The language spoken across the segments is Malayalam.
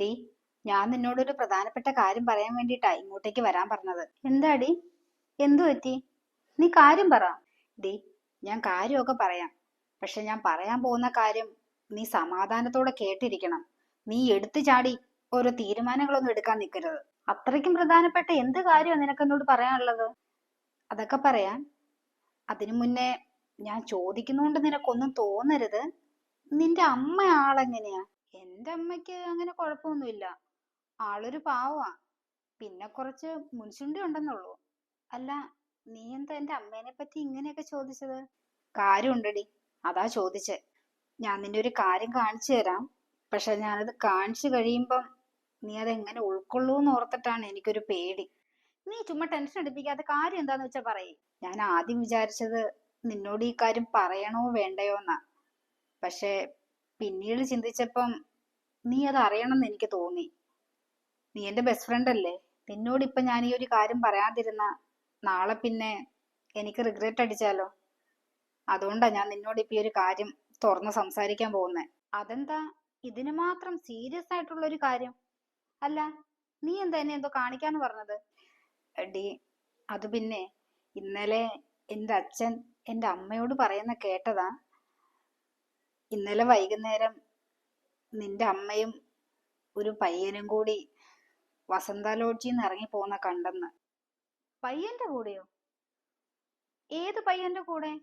ഡി ഞാൻ നിന്നോടൊരു പ്രധാനപ്പെട്ട കാര്യം പറയാൻ വേണ്ടിയിട്ടാ ഇങ്ങോട്ടേക്ക് വരാൻ പറഞ്ഞത്. എന്താടി? എന്തു പറ്റി? നീ കാര്യം പറ. ഡി ഞാൻ കാര്യമൊക്കെ പറയാം. പക്ഷെ ഞാൻ പറയാൻ പോകുന്ന കാര്യം നീ സമാധാനത്തോടെ കേട്ടിരിക്കണം. നീ എടുത്തു ചാടി ഓരോ തീരുമാനങ്ങളൊന്നും എടുക്കാൻ നിൽക്കരുത്. അത്രയ്ക്കും പ്രധാനപ്പെട്ട എന്ത് കാര്യമാണ് നിനക്ക് എന്നോട് പറയാനുള്ളത്? അതൊക്കെ പറയാൻ. അതിനു മുന്നേ ഞാൻ ചോദിക്കുന്നോണ്ട് നിനക്കൊന്നും തോന്നരുത്. നിന്റെ അമ്മ ആളെങ്ങനെയാ എന്റെ അമ്മയ്ക്ക് അങ്ങനെ കുഴപ്പമൊന്നുമില്ല ആളൊരു പാവാ. പിന്നെ കുറച്ച് മുൻചുണ്ടി ഉണ്ടെന്നുള്ളൂ. അല്ല നീ എന്താ എന്റെ അമ്മേനെ പറ്റി ഇങ്ങനെയൊക്കെ ചോദിച്ചത്? കാര്യമുണ്ടടി. അതാ ചോദിച്ചേ. ഞാൻ നിന്റെ ഒരു കാര്യം കാണിച്ചു തരാം. പക്ഷെ ഞാനത് കാണിച്ചു കഴിയുമ്പം നീ അത് എങ്ങനെ ഉൾക്കൊള്ളൂന്ന് ഓർത്തിട്ടാണ് എനിക്കൊരു പേടി. നീ ചുമ്മാ ടെൻഷൻ എടുപ്പിക്കാത്ത കാര്യം എന്താന്ന് വെച്ചാ പറയേ. ഞാൻ ആദ്യം വിചാരിച്ചത് നിന്നോട് ഈ കാര്യം പറയണോ വേണ്ടയോ എന്നാ പക്ഷെ പിന്നീട് ചിന്തിച്ചപ്പം നീ അത് അറിയണമെന്ന് എനിക്ക് തോന്നി. നീ എന്റെ ബെസ്റ്റ് ഫ്രണ്ട് അല്ലേ? നിന്നോട് ഇപ്പൊ ഞാൻ ഈ ഒരു കാര്യം പറയാതിരുന്ന നാളെ പിന്നെ എനിക്ക് റിഗ്രറ്റ് അടിച്ചാലോ? അതുകൊണ്ടാ ഞാൻ നിന്നോട് ഇപ്പൊ ഈ ഒരു കാര്യം തുറന്ന് സംസാരിക്കാൻ പോകുന്നത് അതെന്താ? ഇതിന് മാത്രം സീരിയസ് ആയിട്ടുള്ള ഒരു കാര്യം? അല്ല നീ എന്താ എന്നെ എന്തോ കാണിക്കാന്ന് പറഞ്ഞത്? എടി അത് പിന്നെ ഇന്നലെ എന്റെ അച്ഛൻ എന്റെ അമ്മയോട് പറയുന്ന കേട്ടതാ. ഇന്നലെ വൈകുന്നേരം നിന്റെ അമ്മയും ഒരു പയ്യനും കൂടി വസന്ത ലോഡ്ജിന്ന് ഇറങ്ങി പോകുന്ന കണ്ടെന്ന്. പയ്യന്റെ കൂടെയോ? ഏത് പയ്യന്റെ കൂടെ?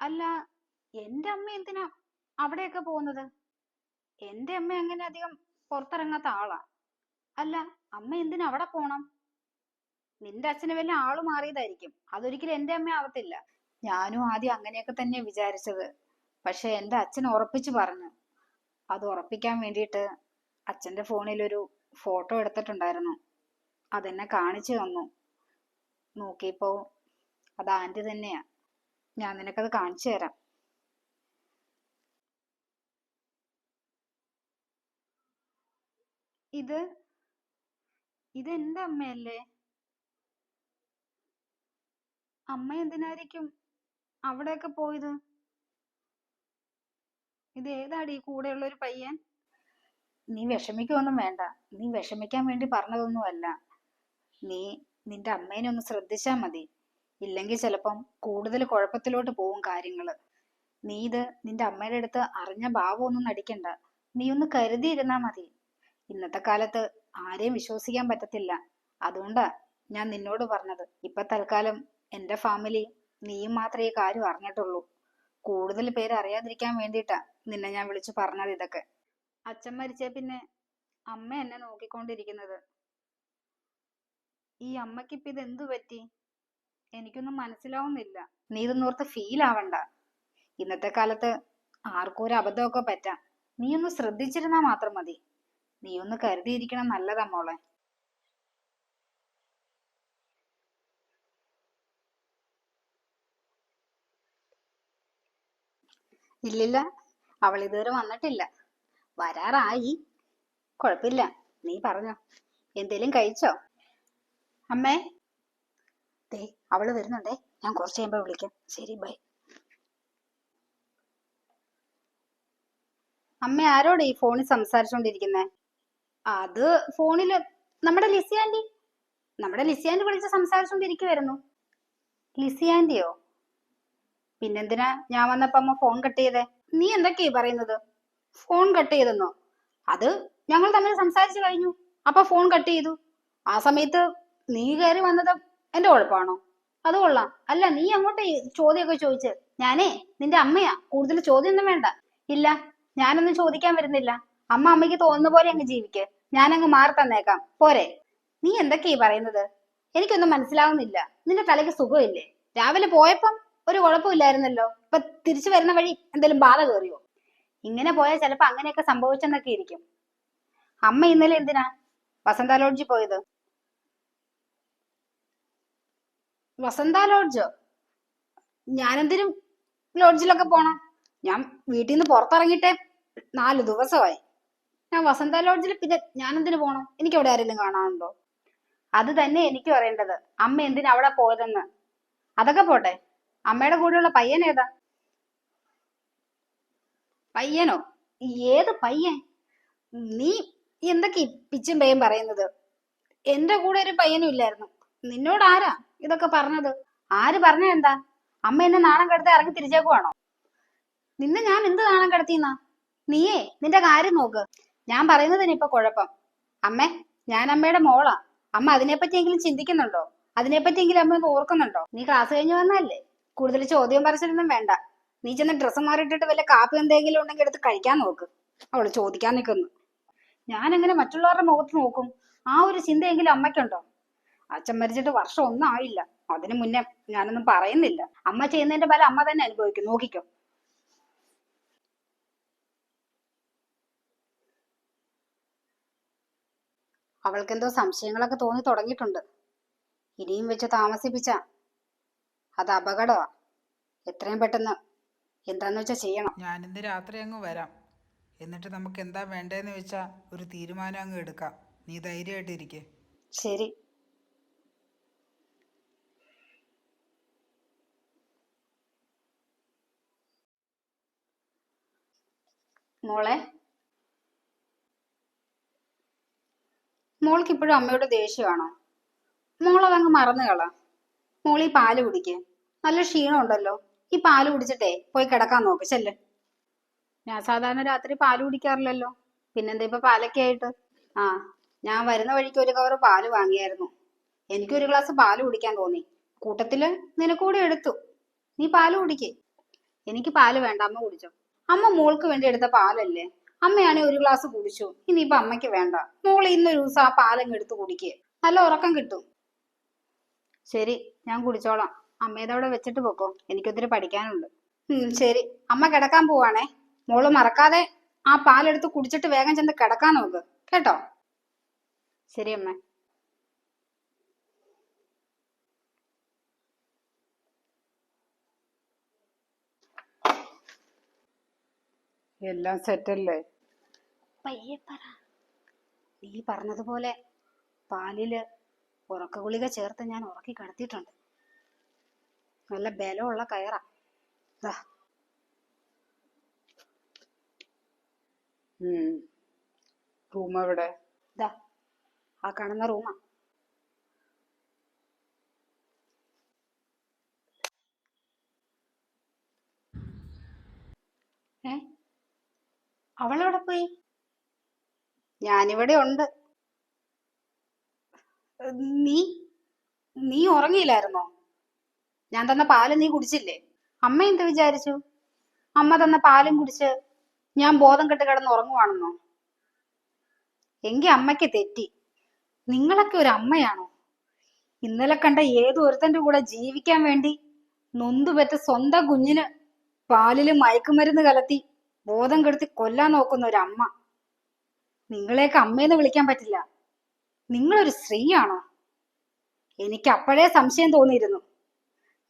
അല്ല എന്റെ അമ്മ എന്തിനാ അവിടെയൊക്കെ പോകുന്നത്? എന്റെ അമ്മ അങ്ങനെ അധികം പുറത്തിറങ്ങാത്ത ആളാ. അല്ല അമ്മ എന്തിനാ അവിടെ പോണം? നിന്റെ അച്ഛന് വല്ല ആൾ മാറിയതായിരിക്കും. അതൊരിക്കലും എന്റെ അമ്മ ആവത്തില്ല. ഞാനും ആദ്യം അങ്ങനെയൊക്കെ തന്നെ വിചാരിച്ചത്. പക്ഷെ എന്റെ അച്ഛൻ ഉറപ്പിച്ചു പറഞ്ഞു. അത് ഉറപ്പിക്കാൻ വേണ്ടിയിട്ട് അച്ഛന്റെ ഫോണിൽ ഒരു ഫോട്ടോ എടുത്തിട്ടുണ്ടായിരുന്നു. അതെന്നെ കാണിച്ചു തന്നു. നോക്കിയപ്പോ അത് ആന്റി തന്നെയാ. ഞാൻ നിനക്കത് കാണിച്ചു തരാം. ഇത് ഇത് എന്റെ അമ്മയല്ലേ? അമ്മ എന്തിനായിരിക്കും അവിടെയൊക്കെ പോയത്? ഇത് ഏതാടി കൂടെയുള്ള ഒരു പയ്യൻ? നീ വിഷമിക്കൊന്നും വേണ്ട. നീ വിഷമിക്കാൻ വേണ്ടി പറഞ്ഞതൊന്നുമല്ല. നീ നിന്റെ അമ്മേനെ ഒന്ന് ശ്രദ്ധിച്ചാ മതി. ഇല്ലെങ്കിൽ ചിലപ്പം കൂടുതൽ കുഴപ്പത്തിലോട്ട് പോവും കാര്യങ്ങൾ നീ ഇത് നിന്റെ അമ്മയുടെ അടുത്ത് അറിഞ്ഞ ഭാവമൊന്നും നടിക്കണ്ട. നീ ഒന്ന് കരുതിയിരുന്നാ മതി. ഇന്നത്തെ കാലത്ത് ആരെയും വിശ്വസിക്കാൻ പറ്റത്തില്ല. അതുകൊണ്ടാ ഞാൻ നിന്നോട് പറഞ്ഞത്. ഇപ്പൊ തൽക്കാലം എന്റെ ഫാമിലി നീയും മാത്രമേ കാര്യം അറിഞ്ഞിട്ടുള്ളൂ. കൂടുതൽ പേര് അറിയാതിരിക്കാൻ വേണ്ടിയിട്ടാ നിന്നെ ഞാൻ വിളിച്ചു പറഞ്ഞത് ഇതൊക്കെ. അച്ഛൻ മരിച്ച പിന്നെ അമ്മ എന്നെ നോക്കിക്കൊണ്ടിരിക്കുന്നത്. ഈ അമ്മയ്ക്ക് ഇപ്പൊ ഇത് എന്തു പറ്റി? എനിക്കൊന്നും മനസ്സിലാവുന്നില്ല. നീ ഇതൊന്നും ഓർത്ത് ഫീൽ ആവണ്ട. ഇന്നത്തെ കാലത്ത് ആർക്കും ഒരു അബദ്ധമൊക്കെ പറ്റാം. നീ ഒന്ന് ശ്രദ്ധിച്ചിരുന്നാ മാത്രം മതി. നീ ഒന്ന് കരുതിയിരിക്കണം നല്ലതാ മോളെ. ഇല്ലില്ല. അവൾ ഇതുവരെ വന്നിട്ടില്ല. വരാറായി. കുഴപ്പമില്ല. നീ പറഞ്ഞോ. എന്തേലും കഴിച്ചോ? അമ്മേ. ദേ അവൾ വരുന്നുണ്ടേ. ഞാൻ കുറച്ച് കഴിയുമ്പോ വിളിക്കാം. ശരി ബൈ. അമ്മ ആരോട് ഈ ഫോണിൽ സംസാരിച്ചോണ്ടിരിക്കുന്നേ? അത് ഫോണിൽ നമ്മുടെ ലിസി നമ്മുടെ ലിസി ആന്റി വിളിച്ച് സംസാരിച്ചോണ്ടിരിക്കുവായിരുന്നു. ലിസി പിന്നെന്തിനാ ഞാൻ വന്നപ്പോ അമ്മ ഫോൺ കട്ട് ചെയ്തേ? നീ എന്തൊക്കെയാ പറയുന്നത്? ഫോൺ കട്ട് ചെയ്തെന്നോ? അത് ഞങ്ങൾ തമ്മിൽ സംസാരിച്ചു കഴിഞ്ഞു. അപ്പൊ ഫോൺ കട്ട് ചെയ്തു. ആ സമയത്ത് നീ കയറി വന്നത് എന്റെ കുഴപ്പമാണോ അത് കൊള്ളാം. അല്ല നീ അങ്ങോട്ട് ചോദ്യമൊക്കെ ചോദിച്ച്. ഞാനേ നിന്റെ അമ്മയാ. കൂടുതൽ ചോദ്യമൊന്നും വേണ്ട. ഇല്ല ഞാനൊന്നും ചോദിക്കാൻ വരുന്നില്ല. അമ്മ അമ്മയ്ക്ക് തോന്നുന്ന പോലെ അങ്ങ് ജീവിക്ക്. ഞാനങ്ങ് മാറി തന്നേക്കാം. പോരെ. നീ എന്തൊക്കെയാ പറയുന്നത്? എനിക്കൊന്നും മനസ്സിലാവുന്നില്ല. നിന്റെ തലയ്ക്ക് സുഖമില്ലേ? രാവിലെ പോയപ്പം ഒരു കുഴപ്പമില്ലായിരുന്നല്ലോ. ഇപ്പൊ തിരിച്ചു വരുന്ന വഴി എന്തെങ്കിലും ബാധ കയറിയോ ഇങ്ങനെ പോയാൽ ചിലപ്പോ അങ്ങനെയൊക്കെ സംഭവിച്ചെന്നൊക്കെ ഇരിക്കും. അമ്മ ഇന്നലെ എന്തിനാ വസന്ത ലോഡ്ജിൽ പോയത്? വസന്ത ലോഡ്ജോ? ഞാനെന്തിനും ലോഡ്ജിലൊക്കെ പോണം? ഞാൻ വീട്ടിൽ നിന്ന് പുറത്തിറങ്ങിയിട്ടേ നാല് ദിവസമായി. ഞാൻ വസന്ത ലോഡ്ജിൽ പിന്നെ ഞാനെന്തിനു പോണം? എനിക്ക് അവിടെ ആരെങ്കിലും കാണാനുണ്ടോ? അത് തന്നെ എനിക്ക് അറിയേണ്ടത്. അമ്മ എന്തിനാ അവിടെ പോയതെന്ന്. അതൊക്കെ പോട്ടെ. അമ്മയുടെ കൂടെയുള്ള പയ്യൻ ഏതാ? പയ്യനോ? ഏത് പയ്യൻ? നീ എന്തൊക്കെ പിച്ചും പയ്യൻ പറയുന്നത്? എന്റെ കൂടെ ഒരു പയ്യനും ഇല്ലായിരുന്നു. നിന്നോട് ആരാ ഇതൊക്കെ പറഞ്ഞത്? ആര് പറഞ്ഞ എന്താ? അമ്മ എന്നെ നാണം കെടുത്ത് ഇറങ്ങി തിരിച്ചേക്കുവാണോ? നിന്നെ ഞാൻ എന്ത് നാണം കെടുത്തിന്നാ? നീയേ നിന്റെ കാര്യം നോക്ക്. ഞാൻ പറയുന്നതിന് ഇപ്പൊ കുഴപ്പം. അമ്മേ ഞാൻ അമ്മയുടെ മോളാ. അമ്മ അതിനെപ്പറ്റിയെങ്കിലും ചിന്തിക്കുന്നുണ്ടോ? അതിനെപ്പറ്റിയെങ്കിലും അമ്മ ഒന്ന് ഓർക്കുന്നുണ്ടോ? നീ ക്ലാസ് കഴിഞ്ഞു വന്നല്ലേ കൂടുതൽ ചോദ്യം പറച്ചിലൊന്നും വേണ്ട. നീ ചെന്ന് ഡ്രസ്സ് മാറിയിട്ടിട്ട് വല്ല കാപ്പി എന്തെങ്കിലും ഉണ്ടെങ്കിൽ എടുത്ത് കഴിക്കാൻ നോക്ക്. അവൾ ചോദിക്കാൻ നിൽക്കുന്നു ഞാൻ എങ്ങനെ മറ്റുള്ളവരുടെ മുഖത്ത് നോക്കും. ആ ഒരു ചിന്തയെങ്കിലും അമ്മയ്ക്കുണ്ടോ? അച്ഛൻ മരിച്ചിട്ട് വർഷം ഒന്നും ആയില്ല. അതിനു മുന്നേ ഞാനൊന്നും പറയുന്നില്ല. അമ്മ ചെയ്യുന്നതിന്റെ പല അമ്മ തന്നെ അനുഭവിക്കും. നോക്കിക്കോ. അവൾക്കെന്തോ സംശയങ്ങളൊക്കെ തോന്നി തുടങ്ങിയിട്ടുണ്ട്. ഇനിയും വെച്ച് താമസിപ്പിച്ച അത് അപകടമാ എത്രയും പെട്ടെന്ന്. എന്താന്ന് വെച്ചാ ചെയ്യണം. ഞാൻ ഞാനിന്ന് രാത്രി അങ്ങ് വരാം. എന്നിട്ട് നമുക്ക് എന്താ വേണ്ടതെന്ന് വെച്ചാ ഒരു തീരുമാനം അങ്ങ് എടുക്കാം. നീ ധൈര്യമായിട്ടിരിക്കെ ശരി. മോളെ. മോൾക്ക് ഇപ്പോഴും അമ്മയോട് ദേഷ്യമാണോ? മോളതങ്ങ് മറന്നു കള ഈ പാൽ കുടിക്ക്. നല്ല ക്ഷീണം ഉണ്ടല്ലോ ഈ പാൽ കുടിച്ചിട്ടേ പോയി കിടക്കാൻ നോക്ക് ചെല്ല്. ഞാൻ സാധാരണ രാത്രി പാൽ കുടിക്കാറില്ലല്ലോ. പിന്നെന്താ ഇപ്പൊ പാലൊക്കെ ആയിട്ട്? ആ ഞാൻ വരുന്ന വഴിക്ക് ഒരു കവർ പാൽ വാങ്ങിയായിരുന്നു. എനിക്ക് ഒരു ഗ്ലാസ് പാൽ കുടിക്കാൻ തോന്നി. കൂട്ടത്തിൽ നിനക്കൂടെ എടുത്തു. നീ പാൽ കുടിക്കേ. എനിക്ക് പാൽ വേണ്ട അമ്മ കുടിച്ചോ. അമ്മ മോൾക്ക് വേണ്ടി എടുത്ത പാലല്ലേ? അമ്മയാണെങ്കിൽ ഒരു ഗ്ലാസ് കുടിച്ചു. ഇനിയിപ്പൊ അമ്മയ്ക്ക് വേണ്ട. മോൾ ഇന്നൊരു ദിവസം ആ പാലങ്ങ് എടുത്ത് കുടിക്കേ. നല്ല ഉറക്കം കിട്ടും. ശരി. ഞാൻ കുടിച്ചോളാം. അമ്മേതവിടെ വെച്ചിട്ട് പൊക്കോ. എനിക്കൊത്തിരി പഠിക്കാനുണ്ട്. ശരി. അമ്മ കിടക്കാൻ പോവാണേ. മോൾ മറക്കാതെ ആ പാലെടുത്ത് കുടിച്ചിട്ട് വേഗം ചെന്ന് കിടക്കാൻ നോക്ക്. കേട്ടോ? ശരി അമ്മ. എല്ലാം സെറ്റല്ലേ? പയ്യെ പറ. നീ പറഞ്ഞതുപോലെ പാലിൽ ഉറക്ക ഗുളിക ചേർത്ത് ഞാൻ ഉറക്കി കിടത്തിയിട്ടുണ്ട്. നല്ല ബലമുള്ള കയറ. റൂം എവിടെ? ദാ. ആ കാണുന്ന റൂമാ. ഏ? അവളെവിടെ പോയി? ഞാനിവിടെ ഉണ്ട്. നീ നീ ഉറങ്ങിയില്ലായിരുന്നോ? ഞാൻ തന്ന പാൽ നീ കുടിച്ചില്ലേ? അമ്മ എന്ത് വിചാരിച്ചു? അമ്മ തന്ന പാലും കുടിച്ച് ഞാൻ ബോധം കെട്ട് കിടന്ന് ഉറങ്ങുവാണെന്നോ? എങ്കി അമ്മയ്ക്ക് തെറ്റി. നിങ്ങളൊക്കെ ഒരു അമ്മയാണോ? ഇന്നലെ കണ്ട ഏതോ ഒരുത്തന്റെ കൂടെ ജീവിക്കാൻ വേണ്ടി നൊന്തുപെറ്റ സ്വന്തം കുഞ്ഞിന് പാലിൽ മയക്കുമരുന്ന് കലത്തി ബോധം കെടുത്തി കൊല്ലാൻ നോക്കുന്ന ഒരു അമ്മ. നിങ്ങളെയൊക്കെ അമ്മയെന്ന് വിളിക്കാൻ പറ്റില്ല. നിങ്ങളൊരു സ്ത്രീയാണോ? എനിക്ക് അപ്പോഴേ സംശയം തോന്നിയിരുന്നു.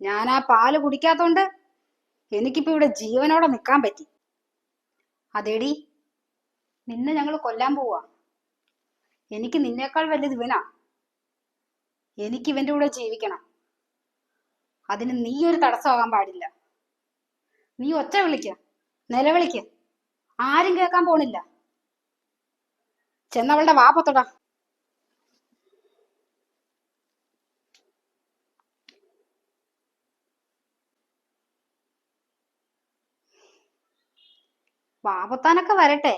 ഞാൻ ആ പാൽ കുടിക്കാത്തോണ്ട് എനിക്കിപ്പോ ഇവിടെ ജീവനോടെ നിൽക്കാൻ പറ്റി. അതേടി നിന്നെ ഞങ്ങൾ കൊല്ലാൻ പോവാ. എനിക്ക് നിന്നേക്കാൾ വലുത് ഇവനാ. എനിക്ക് ഇവന്റെ കൂടെ ജീവിക്കണം. അതിന് നീ ഒരു തടസ്സമാകാൻ പാടില്ല. നീ ഒറ്റ വിളിക്ക നിലവിളിക്ക. ആരും കേൾക്കാൻ പോണില്ല. ചെന്നവളുടെ വാപ്പത്തൊടാ വാപത്താനൊക്കെ വരട്ടെ.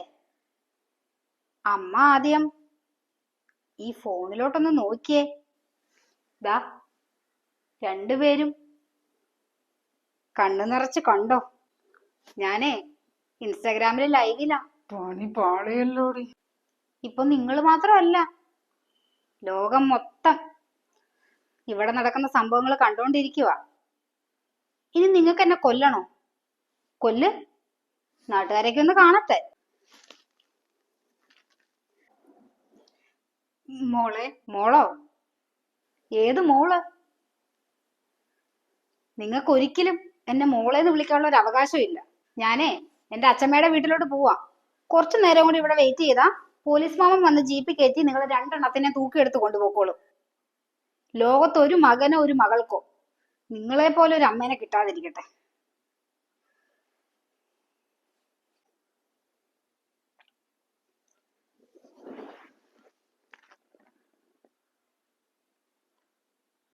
അമ്മ ആദ്യം ഈ ഫോണിലോട്ടൊന്ന് നോക്കിയേ. ദാ രണ്ടുപേരും കണ്ണു നിറച്ച് കണ്ടോ? ഞാനേ ഇൻസ്റ്റാഗ്രാമിൽ ലൈവിലാ. പണി പാളയല്ലോടി. ഇപ്പൊ നിങ്ങൾ മാത്രമല്ല ലോകം മൊത്തം ഇവിടെ നടക്കുന്ന സംഭവങ്ങൾ കണ്ടോണ്ടിരിക്കുക ഇനി നിങ്ങൾക്ക് എന്നെ കൊല്ലണോ? കൊല്ല്. നാട്ടുകാരൊക്കെ ഒന്ന് കാണട്ടെ. മോളെ മോളോ? ഏത് മോൾ? നിങ്ങൾക്ക് ഒരിക്കലും എന്നെ മോളെ എന്ന് വിളിക്കാനുള്ള ഒരു അവകാശമില്ല ഞാനേ എന്റെ അച്ഛമ്മയുടെ വീട്ടിലോട്ട് പോവാ. കുറച്ചു നേരം കൂടി ഇവിടെ വെയിറ്റ് ചെയ്താ പോലീസ് മാമൻ വന്ന് ജീപ്പിൽ കയറ്റി നിങ്ങൾ രണ്ടെണ്ണത്തിനെ തൂക്കിയെടുത്ത് കൊണ്ടുപോക്കോളും. ലോകത്ത് ഒരു മകനോ ഒരു മകൾക്കോ നിങ്ങളെ പോലെ ഒരു അമ്മേനെ കിട്ടാതിരിക്കട്ടെ.